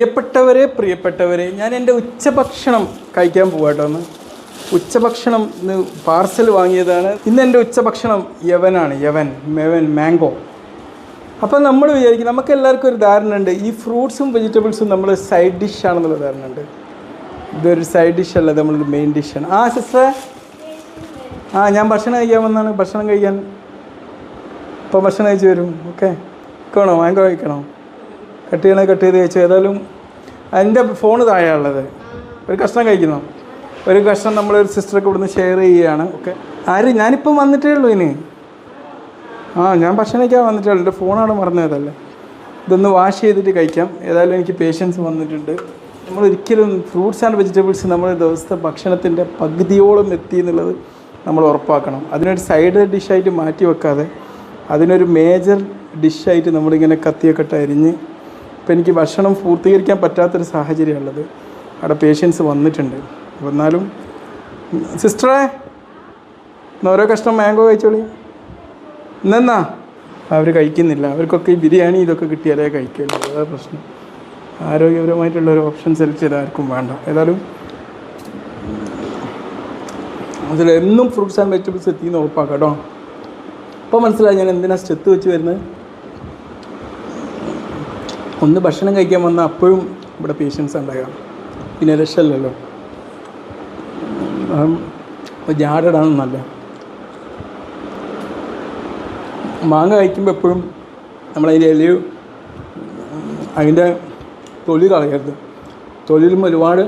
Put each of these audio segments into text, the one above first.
പ്രിയപ്പെട്ടവരെ പ്രിയപ്പെട്ടവരെ ഞാൻ എന്റെ ഉച്ചഭക്ഷണം കഴിക്കാൻ പോവാട്ടോ ഒന്ന് ഉച്ചഭക്ഷണം ഇന്ന് പാർസൽ വാങ്ങിയതാണ്. ഇന്ന് എന്റെ ഉച്ചഭക്ഷണം യവനാണ് യവൻ മെവൻ മാംഗോ. അപ്പോൾ നമ്മൾ വിചാരിക്കും നമുക്ക് എല്ലാവർക്കും ഒരു ധാരണ ഉണ്ട് ഈ ഫ്രൂട്ട്സും വെജിറ്റബിൾസും നമ്മൾ സൈഡ് ഡിഷ് ആണെന്നുള്ള ധാരണ ഉണ്ട് ഇതൊരു സൈഡ് ഡിഷ് അല്ല നമ്മളൊരു മെയിൻ ഡിഷാണ്. ആ സിസ്റ്ററെ? ആ ഞാൻ ഭക്ഷണം കഴിക്കാൻ വന്നാണ് ഭക്ഷണം കഴിക്കാൻ. ഇപ്പോൾ ഭക്ഷണം കഴിച്ച് വരും ഓക്കെ. കഴിക്കണോ മാംഗോ കഴിക്കണോ? കട്ട് ചെയ്യണേ കട്ട് ചെയ്ത് കഴിച്ചു ഏതായാലും എന്റെ ഫോണ് താഴെയുള്ളത് ഒരു കഷ്ണം കഴിക്കുന്നു. ഒരു കഷ്ണം നമ്മളൊരു സിസ്റ്റർക്ക് ഇവിടുന്ന് ഷെയർ ചെയ്യുകയാണ്. ഓക്കെ ആര്? ഞാനിപ്പം വന്നിട്ടേ ഉള്ളൂ ഇനി. ആ ഞാൻ ഭക്ഷണം കഴിക്കാൻ വന്നിട്ടേ ഉള്ളൂ. എന്റെ ഫോണാണ് മറന്നതല്ലേ ഇതൊന്ന് വാഷ് ചെയ്തിട്ട് കഴിക്കാം. ഏതായാലും എനിക്ക് പേഷ്യൻസ് വന്നിട്ടുണ്ട്. നമ്മൾ ഒരിക്കലും ഫ്രൂട്ട്സ് ആൻഡ് വെജിറ്റബിൾസ് നമ്മൾ ദിവസത്തെ ഭക്ഷണത്തിന്റെ പകുതിയോളം എത്തി എന്നുള്ളത് നമ്മൾ ഉറപ്പാക്കണം. അതിനൊരു സൈഡ് ഡിഷായിട്ട് മാറ്റി വെക്കാതെ അതിനൊരു മേജർ ഡിഷായിട്ട് നമ്മളിങ്ങനെ കത്തിയൊക്കെ അരിഞ്ഞ് ഇപ്പം എനിക്ക് ഭക്ഷണം പൂർത്തീകരിക്കാൻ പറ്റാത്തൊരു സാഹചര്യമുള്ളത് അവിടെ പേഷ്യൻസ് വന്നിട്ടുണ്ട്. അപ്പോൾ എന്നാലും സിസ്റ്ററെ എന്നാൽ ഓരോ കഷ്ണം മാംഗോ കഴിച്ചോളി. ഇന്നെന്നാ? അവർ കഴിക്കുന്നില്ല. അവർക്കൊക്കെ ഈ ബിരിയാണി ഇതൊക്കെ കിട്ടിയാലേ കഴിക്കുള്ളൂ. അതാ പ്രശ്നം. ആരോഗ്യപരമായിട്ടുള്ള ഒരു ഓപ്ഷൻ സെലക്ട് ചെയ്ത് ആർക്കും വേണ്ട. ഏതായാലും അതിൽ എന്നും ഫ്രൂട്ട്സ് ആൻഡ് വെജിറ്റബിൾസ് എത്തിയെന്ന് ഉറപ്പാക്കാം കേട്ടോ. ഇപ്പോൾ മനസ്സിലായി ഞാൻ എന്തിനാണ് സ്റ്റെത്ത് വെച്ച് വരുന്നത്? ഒന്ന് ഭക്ഷണം കഴിക്കാൻ വന്നാൽ അപ്പോഴും ഇവിടെ പേഷ്യൻസ് ഉണ്ടാകാം പിന്നെ രക്ഷമല്ലല്ലോ നല്ല മാങ്ങ കഴിക്കുമ്പോൾ എപ്പോഴും നമ്മളതിന്റെ ഇലയും അതിന്റെ തൊലി കളയരുത്. തൊലിയിലും ഒരുപാട്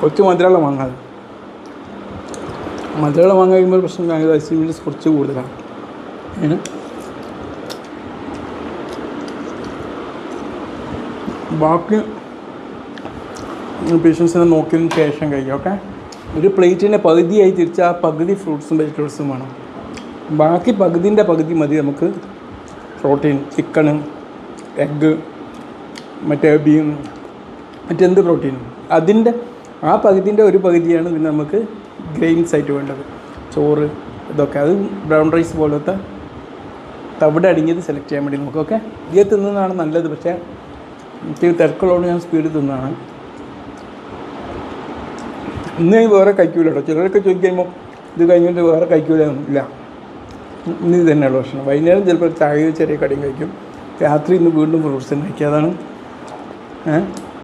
കുറച്ച് മധുരമുള്ള മാങ്ങ. മധുരമുള്ള മാങ്ങ കഴിക്കുമ്പോൾ പ്രശ്നം ഐസിമിന്റെ കുറച്ച് കൂടുതലാണ്. ബാക്കി പേഷ്യൻസിനെ നോക്കിയതിന് ശേഷം കഴിക്കാം ഓക്കെ ഒരു പ്ലേറ്റിന്റെ പകുതിയായി തിരിച്ച് ആ പകുതി ഫ്രൂട്ട്സും വെജിറ്റബിൾസും വേണം. ബാക്കി പകുതിന്റെ പകുതി മതി നമുക്ക്. പ്രോട്ടീൻ ചിക്കണ് എഗ്ഗ് മറ്റേ ബീൻ മറ്റെന്ത് പ്രോട്ടീനും. അതിന്റെ ആ പകുതിന്റെ ഒരു പകുതിയാണ് പിന്നെ നമുക്ക് ഗ്രെയിൻസ് ആയിട്ട് വേണ്ടത്. ചോറ് ഇതൊക്കെ. അത് ബ്രൗൺ റൈസ് പോലത്തെ തവിടെ അടിഞ്ഞത് സെലക്ട് ചെയ്യാൻ വേണ്ടി നമുക്ക് ഓക്കെ ഇതിൽ തിന്നുന്നതാണ് നല്ലത് പക്ഷേ എനിക്ക് തിരക്കുള്ളതുകൊണ്ട് ഞാൻ സ്പീഡിൽ തിന്നാണ്. ഇന്ന് വേറെ കഴിക്കൂല കേട്ടോ. ചിലരൊക്കെ ചോദിക്കുമ്പോൾ ഇത് കഴിഞ്ഞിട്ട് വേറെ കഴിക്കൂല ഇല്ല ഇന്ന് ഇത് തന്നെയുള്ള ഭക്ഷണം. വൈകുന്നേരം ചിലപ്പോൾ ചായ ചെറിയ കടിയും കഴിക്കും. രാത്രി ഇന്ന് വീണ്ടും ഫ്രൂട്ട്സ് കഴിക്കും. അതാണ് ഏഹ്